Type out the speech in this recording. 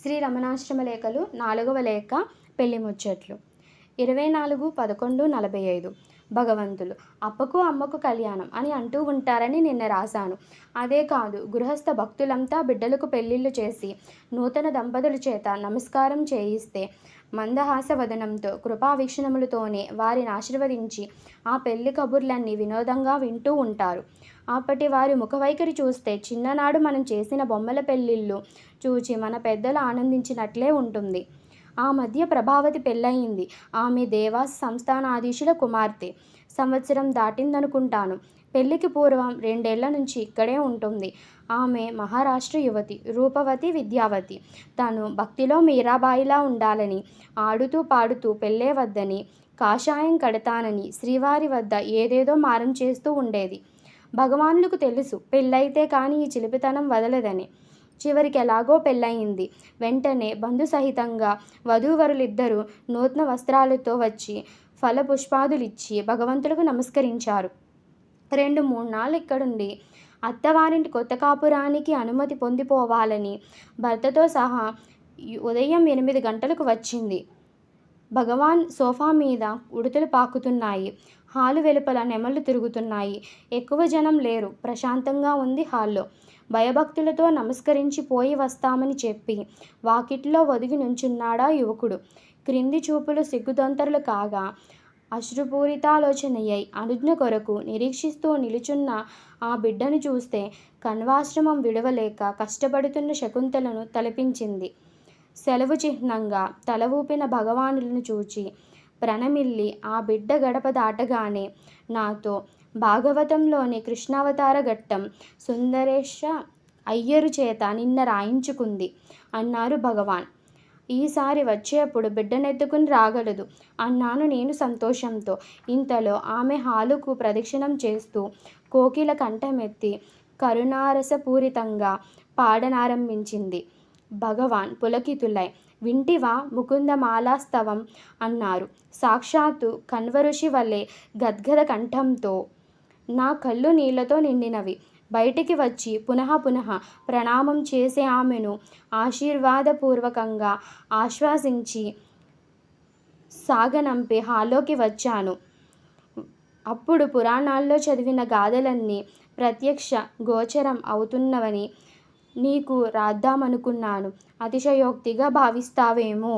శ్రీ రమణాశ్రమ లేఖలు నాలుగవ లేఖ పెళ్ళి ముచ్చట్లు. ఇరవై నాలుగు పదకొండు నలభై ఐదు. భగవంతులు అప్పకు అమ్మకు కళ్యాణం అని అంటూ ఉంటారని నిన్న రాశాను. అదే కాదు గృహస్థ భక్తులంతా బిడ్డలకు పెళ్ళిళ్ళు చేసి నూతన దంపతుల చేత నమస్కారం చేయిస్తే మందహాస వదనంతో కృపావీక్షణములతోనే వారిని ఆశీర్వదించి ఆ పెళ్ళి కబుర్లన్నీ వినోదంగా వింటూ ఉంటారు. అప్పటి వారి ముఖవైఖరి చూస్తే చిన్ననాడు మనం చేసిన బొమ్మల పెళ్ళిళ్ళు చూచి మన పెద్దలు ఆనందించినట్లే ఉంటుంది. ఆ మధ్య ప్రభావతి పెళ్ళయింది. ఆమె దేవాస్ సంస్థానాధీశుల కుమార్తె. సంవత్సరం దాటిందనుకుంటాను. పెళ్ళికి పూర్వం రెండేళ్ళ నుంచి ఇక్కడే ఉంటుంది. ఆమె మహారాష్ట్ర యువతి రూపవతి విద్యావతి. తను భక్తిలో మీరాబాయిలా ఉండాలని ఆడుతూ పాడుతూ పెళ్ళే వద్దని కాషాయం కడతానని శ్రీవారి వద్ద ఏదేదో మారం చేస్తూ ఉండేది. భగవానులకు తెలుసు పెళ్ళైతే కానీ ఈ చిలిపితనం వదలదని. చివరికి ఎలాగో పెళ్ళయింది. వెంటనే బంధు సహితంగా వధూవరులిద్దరూ నూతన వస్త్రాలతో వచ్చి ఫలపుష్పాదులిచ్చి భగవంతులకు నమస్కరించారు. రెండు మూడు నాళ్ళు ఇక్కడుండి అత్తవారింటి కొత్త కాపురానికి అనుమతి పొందిపోవాలని భర్తతో సహా ఉదయం ఎనిమిది గంటలకు వచ్చింది. భగవాన్ సోఫా మీద ఉడతలు పాకుతున్నాయి. హాలు వెలుపల నెమళ్ళు తిరుగుతున్నాయి. ఎక్కువ జనం లేరు. ప్రశాంతంగా ఉంది హాల్లో. భయభక్తులతో నమస్కరించి పోయి వస్తామని చెప్పి వాకిట్లో ఒదిగి నుంచున్నాడా యువకుడు. క్రింది చూపులు సిగ్గుదొంతరులు కాగా అశ్రుపూరితాలోచనయ్యాయి. అనుజ్ఞ కొరకు నిరీక్షిస్తూ నిలుచున్న ఆ బిడ్డను చూస్తే కణ్వాశ్రమం విడవలేక కష్టపడుతున్న శకుంతలను తలపించింది. సెలవు చిహ్నంగా తల ఊపిన భగవానులను చూచి ప్రణమిల్లి ఆ బిడ్డ గడప దాటగానే నాతో భాగవతంలోని కృష్ణావతార ఘట్టం సుందరేశ అయ్యరు చేత నిన్న రాయించుకుంది అన్నారు భగవాన్. ఈసారి వచ్చేప్పుడు బిడ్డనెత్తుకుని రాగలదు. అన్నాను నేను సంతోషంతో. ఇంతలో ఆమె హాలుకు ప్రదక్షిణం చేస్తూ కోకిల కంఠమెత్తి కరుణారసపూరితంగా పాడనారంభించింది. భగవాన్ పులకితులై వింటివా ముకుందమాలాస్తవం అన్నారు. సాక్షాత్తు కన్వరుషి వల్లే గద్గద కంఠంతో నా కళ్ళు నీళ్ళతో నిండినవి. బయటికి వచ్చి పునః పునః ప్రణామం చేసే ఆమెను ఆశీర్వాదపూర్వకంగా ఆశ్వాసించి సాగనంపి హాల్లోకి వచ్చాను. అప్పుడు పురాణాల్లో చదివిన గాథలన్నీ ప్రత్యక్ష గోచరం అవుతున్నవని నీకు రాద్దామనుకున్నాను. అతిశయోక్తిగా భావిస్తావేమో?